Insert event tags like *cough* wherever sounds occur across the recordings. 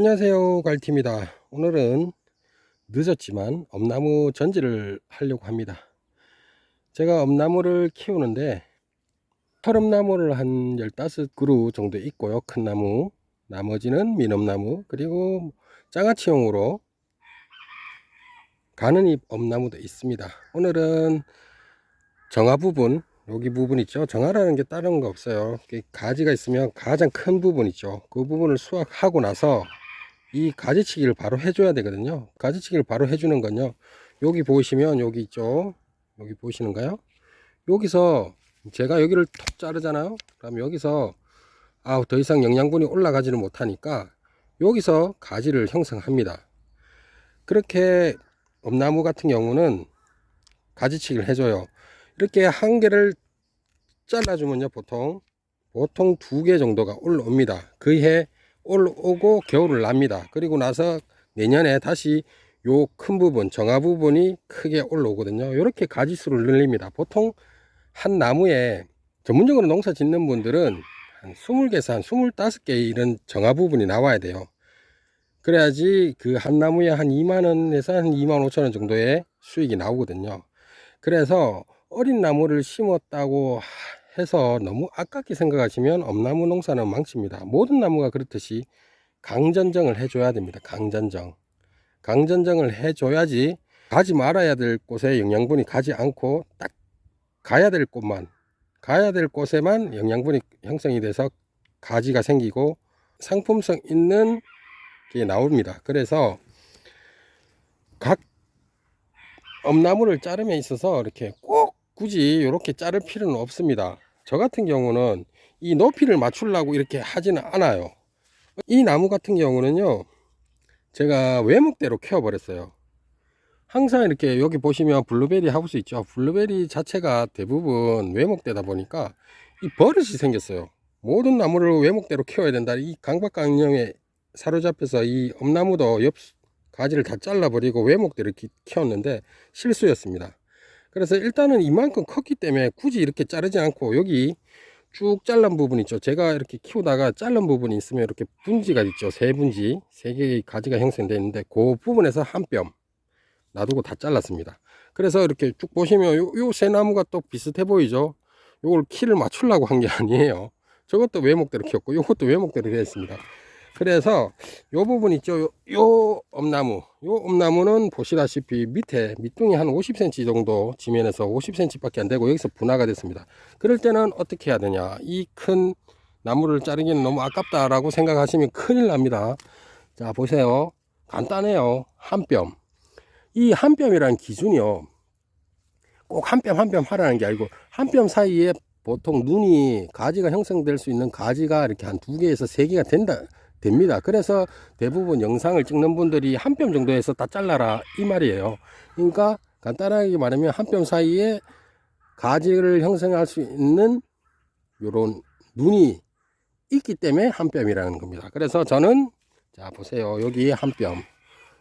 안녕하세요 갈티입니다. 오늘은 늦었지만 엄나무 전지를 하려고 합니다. 제가 엄나무를 키우는데 털엄나무를 한 15그루 정도 있고요. 큰 나무 나머지는 민엄나무 그리고 장아찌용으로 가는잎 엄나무도 있습니다. 오늘은 정화 부분 여기 부분 있죠? 정화라는 게 다른 거 없어요. 가지가 있으면 가장 큰 부분 있죠. 그 부분을 수확하고 나서 이 가지치기를 바로 해줘야 되거든요. 가지치기를 바로 해주는 건요. 여기 보시면 여기 있죠? 여기 보시는가요? 여기서 제가 여기를 톡 자르잖아요. 그럼 여기서 아 더 이상 영양분이 올라가지는 못하니까 여기서 가지를 형성합니다. 그렇게 엄나무 같은 경우는 가지치기를 해줘요. 이렇게 한 개를 잘라주면요 보통 보통 두 개 정도가 올라옵니다. 그해 올라오고 겨울을 납니다. 그리고 나서 내년에 다시 요 큰 부분 정화 부분이 크게 올라오거든요. 이렇게 가지수를 늘립니다. 보통 한 나무에 전문적으로 농사 짓는 분들은 한 20개에서 한 25개 이런 정화 부분이 나와야 돼요. 그래야지 그 한 나무에 한 2만원에서 한 2만 5천원 정도의 수익이 나오거든요. 그래서 어린 나무를 심었다고 해서 너무 아깝게 생각하시면 엄나무 농사는 망칩니다. 모든 나무가 그렇듯이 강전정을 해줘야 됩니다. 강전정. 강전정을 해줘야지 가지 말아야 될 곳에 영양분이 가지 않고 딱 가야 될 곳만 가야 될 곳에만 영양분이 형성이 돼서 가지가 생기고 상품성 있는 게 나옵니다. 그래서 각 엄나무를 자름에 있어서 이렇게 꼭 굳이 이렇게 자를 필요는 없습니다. 저 같은 경우는 이 높이를 맞추려고 이렇게 하지는 않아요. 이 나무 같은 경우는요, 제가 외목대로 키워 버렸어요. 항상 이렇게 여기 보시면 블루베리 하우스 있죠. 블루베리 자체가 대부분 외목되다 보니까 이 버릇이 생겼어요. 모든 나무를 외목대로 키워야 된다. 이 강박강령에 사로잡혀서 이 엄나무도 옆 가지를 다 잘라버리고 외목대로 키, 키웠는데 실수였습니다. 그래서 일단은 이만큼 컸기 때문에 굳이 이렇게 자르지 않고 여기 쭉 잘란 부분 있죠. 제가 이렇게 키우다가 잘란 부분이 있으면 이렇게 분지가 있죠. 세 분지, 세 개의 가지가 형성되어 있는데 그 부분에서 한 뼘 놔두고 다 잘랐습니다. 그래서 이렇게 쭉 보시면 요, 요새 나무가 또 비슷해 보이죠. 요걸 키를 맞추려고 한 게 *laughs* 아니에요. 저것도 외목대로 키웠고 요것도 외목대로 했습니다. 그래서 요 부분 있죠? 요, 요 엄나무. 요 엄나무는 보시다시피 밑에 밑둥이 한 50cm 정도 지면에서 50cm 밖에 안 되고 여기서 분화가 됐습니다. 그럴 때는 어떻게 해야 되냐? 이 큰 나무를 자르기는 너무 아깝다 라고 생각하시면 큰일 납니다. 자 보세요. 간단해요. 한 뼘. 이 한 뼘이라는 기준이요. 꼭 한 뼘 한 뼘 하라는 게 아니고 한 뼘 사이에 보통 눈이 가지가 형성될 수 있는 가지가 이렇게 한 두 개에서 세 개가 된다 됩니다. 그래서 대부분 영상을 찍는 분들이 한 뼘 정도에서 다 잘라라 이 말이에요. 그러니까 간단하게 말하면 한 뼘 사이에 가지를 형성할 수 있는 요런 눈이 있기 때문에 한 뼘이라는 겁니다. 그래서 저는 자 보세요. 여기 한 뼘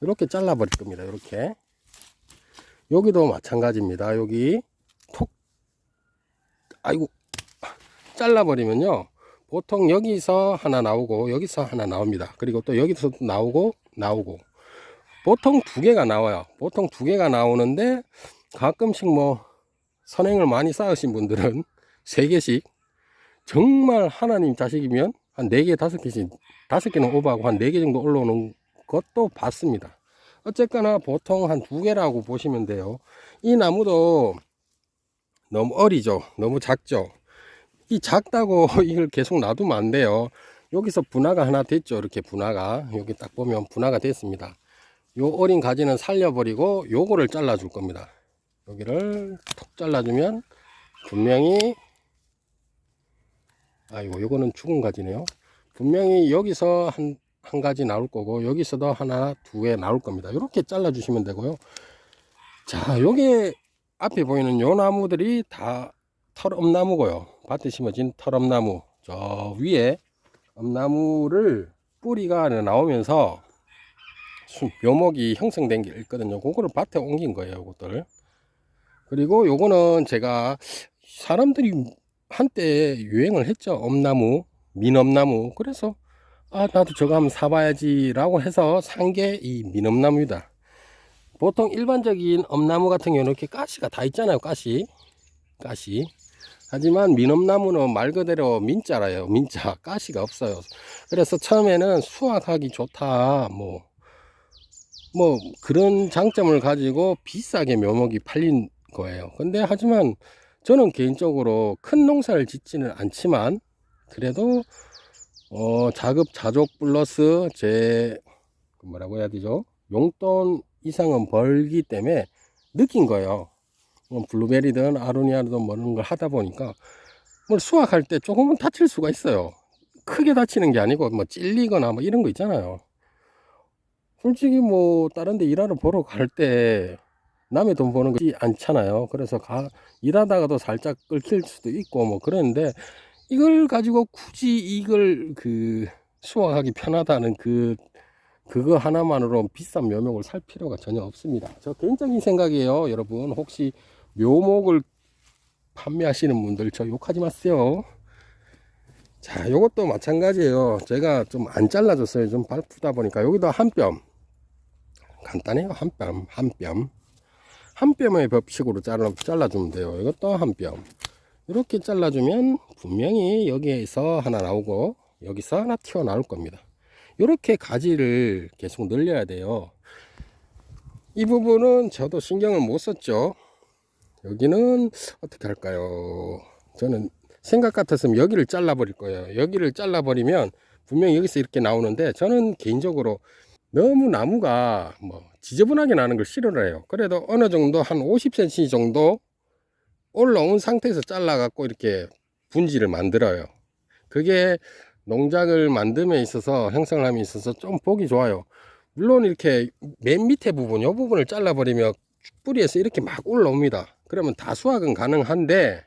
이렇게 잘라 버릴 겁니다. 이렇게 여기도 마찬가지입니다. 여기 톡 아이고 잘라 버리면요. 보통 여기서 하나 나오고 여기서 하나 나옵니다. 그리고 또 여기서 나오고 나오고 보통 두 개가 나와요. 보통 두 개가 나오는데 가끔씩 뭐 선행을 많이 쌓으신 분들은 *laughs* 세 개씩 정말 하나님 자식이면 한 네 개, 다섯 개씩 다섯 개는 오버하고 한 네 개 정도 올라오는 것도 봤습니다. 어쨌거나 보통 한 두 개라고 보시면 돼요. 이 나무도 너무 어리죠. 너무 작죠. 이 작다고 *laughs* 이걸 계속 놔두면 안 돼요. 여기서 분화가 하나 됐죠. 이렇게 분화가. 여기 딱 보면 분화가 됐습니다. 요 어린 가지는 살려버리고 요거를 잘라줄 겁니다. 여기를 톡 잘라주면 분명히 아이고 요거는 죽은 가지네요. 분명히 여기서 한, 한 가지 나올 거고 여기서도 하나 두 개 나올 겁니다. 이렇게 잘라주시면 되고요. 자 여기 앞에 보이는 요 나무들이 다 털엄나무고요. 밭에 심어진 털엄나무. 저 위에 엄나무를 뿌리가 나오면서 묘목이 형성된 게 있거든요. 그거를 밭에 옮긴 거예요. 이것들. 그리고 요거는 제가 사람들이 한때 유행을 했죠. 엄나무, 민엄나무. 그래서 아 나도 저거 한번 사봐야지 라고 해서 산 게이 미넘나무입니다. 보통 일반적인 엄나무 같은 경우는 이렇게 가시가 다 있잖아요. 가시, 가시. 하지만 미넘나무는 말 그대로 민자라요. 민자, 가시가 없어요. 그래서 처음에는 수확하기 좋다, 뭐, 뭐 그런 장점을 가지고 비싸게 묘목이 팔린 거예요. 근데 하지만 저는 개인적으로 큰 농사를 짓지는 않지만 그래도 어, 자급 자족 플러스 제 뭐라고 해야 되죠? 용돈 이상은 벌기 때문에 느낀 거예요. 뭐 블루베리든 아로니아든 뭐 이런 걸 하다 보니까 뭘 수확할 때 조금은 다칠 수가 있어요. 크게 다치는 게 아니고 뭐 찔리거나 뭐 이런 거 있잖아요. 솔직히 뭐 다른 데 일하러 보러 갈 때 남의 돈 버는 거지 않잖아요. 그래서 가, 일하다가도 살짝 끓힐 수도 있고 뭐 그러는데 이걸 가지고 굳이 이걸 그 수확하기 편하다는 그 그거 하나만으로 비싼 묘목을 살 필요가 전혀 없습니다. 저 개인적인 생각이에요, 여러분. 혹시 묘목을 판매하시는 분들 저 욕하지 마세요. 자, 요것도 마찬가지예요. 제가 좀 안 잘라줬어요. 좀 바쁘다 보니까 여기도 한 뼘. 간단해요. 한 뼘, 한 뼘. 한 뼘의 법칙으로 잘라, 잘라주면 돼요. 이것도 한 뼘. 이렇게 잘라주면 분명히 여기에서 하나 나오고 여기서 하나 튀어나올 겁니다. 이렇게 가지를 계속 늘려야 돼요. 이 부분은 저도 신경을 못 썼죠. 여기는 어떻게 할까요? 저는 생각 같았으면 여기를 잘라버릴 거예요. 여기를 잘라버리면 분명히 여기서 이렇게 나오는데 저는 개인적으로 너무 나무가 뭐 지저분하게 나는 걸 싫어해요. 그래도 어느 정도 한 50cm 정도 올라온 상태에서 잘라갖고 이렇게 분지를 만들어요. 그게 농작을 만듦에 있어서 형성을 함에 있어서 좀 보기 좋아요. 물론 이렇게 맨 밑에 부분, 이 부분을 잘라버리면 뿌리에서 이렇게 막 올라옵니다. 그러면 다 수확은 가능한데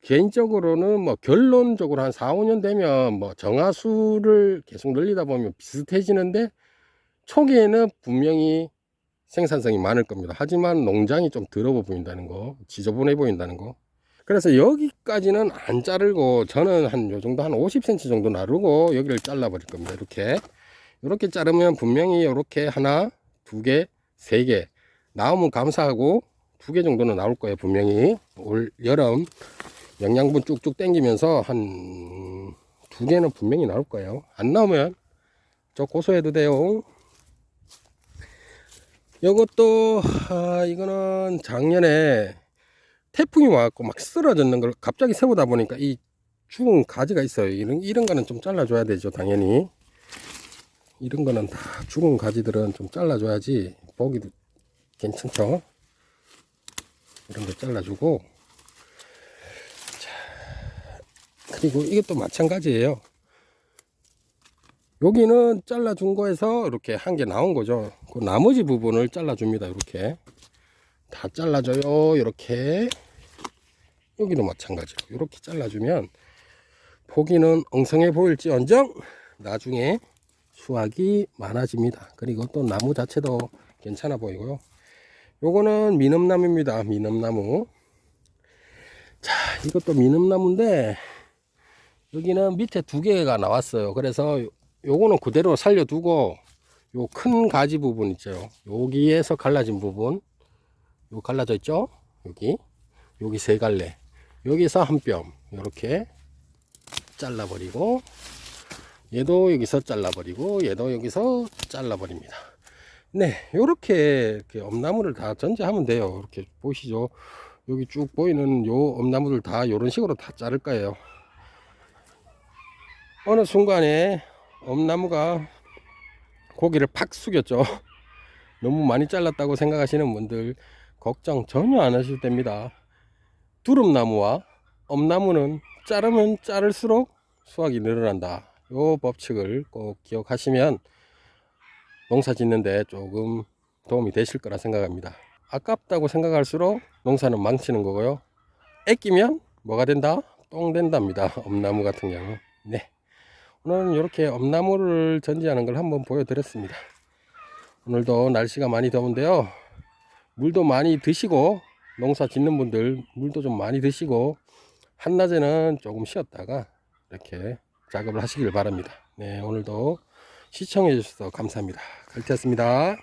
개인적으로는 뭐 결론적으로 한 4, 5년 되면 뭐 정화수를 계속 늘리다 보면 비슷해지는데 초기에는 분명히 생산성이 많을 겁니다. 하지만 농장이 좀 더러워 보인다는 거, 지저분해 보인다는 거. 그래서 여기까지는 안 자르고 저는 한 요 정도 한 50cm 정도 나르고 여기를 잘라 버릴 겁니다. 이렇게. 이렇게 자르면 분명히 이렇게 하나, 두 개, 세 개. 나오면 감사하고 두 개 정도는 나올 거예요. 분명히. 올 여름 영양분 쭉쭉 땡기면서 한 두 개는 분명히 나올 거예요. 안 나오면 저 고소해도 돼요. 이것도 아, 이거는 작년에 태풍이 와갖고 막 쓰러졌는 걸 갑자기 세우다 보니까 이 죽은 가지가 있어요. 이런 이런 거는 좀 잘라줘야 되죠, 당연히. 이런 거는 다 죽은 가지들은 좀 잘라줘야지 보기도 괜찮죠. 이런 거 잘라주고 자 그리고 이것도 마찬가지예요. 여기는 잘라준 거에서 이렇게 한 개 나온 거죠. 그 나머지 부분을 잘라줍니다. 이렇게 다 잘라줘요. 이렇게 여기도 마찬가지로 이렇게 잘라주면 보기는 엉성해 보일지언정 나중에 수확이 많아집니다. 그리고 또 나무 자체도 괜찮아 보이고요. 요거는 미넘나무입니다. 미넘나무. 자, 이것도 미넘나무인데 여기는 밑에 두 개가 나왔어요. 그래서 요거는 그대로 살려두고 요 큰 가지 부분 있죠. 여기에서 갈라진 부분 요 갈라져 있죠? 여기 여기 세 갈래 여기서 한뼘 이렇게 잘라버리고 얘도 여기서 잘라버리고 얘도 여기서 잘라버립니다. 네, 요렇게 이렇게 엄나무를 다 전제하면 돼요. 이렇게 보시죠. 여기 쭉 보이는 요 엄나무들 다 요런 식으로 다 자를 거예요. 어느 순간에 엄나무가 고기를 팍 숙였죠. *laughs* 너무 많이 잘랐다고 생각하시는 분들 걱정 전혀 안 하셔도 됩니다. 두릅나무와 엄나무는 자르면 자를수록 수확이 늘어난다. 요 법칙을 꼭 기억하시면 농사 짓는데 조금 도움이 되실 거라 생각합니다. 아깝다고 생각할수록 농사는 망치는 거고요. 아끼면 뭐가 된다? 똥 된답니다. *laughs* 엄나무 같은 경우. 네. 오늘은 이렇게 엄나무를 전지하는 걸 한번 보여드렸습니다. 오늘도 날씨가 많이 더운데요. 물도 많이 드시고 농사 짓는 분들 물도 좀 많이 드시고 한낮에는 조금 쉬었다가 이렇게 작업을 하시길 바랍니다. 네, 오늘도 시청해 주셔서 감사합니다. 갈티였습니다.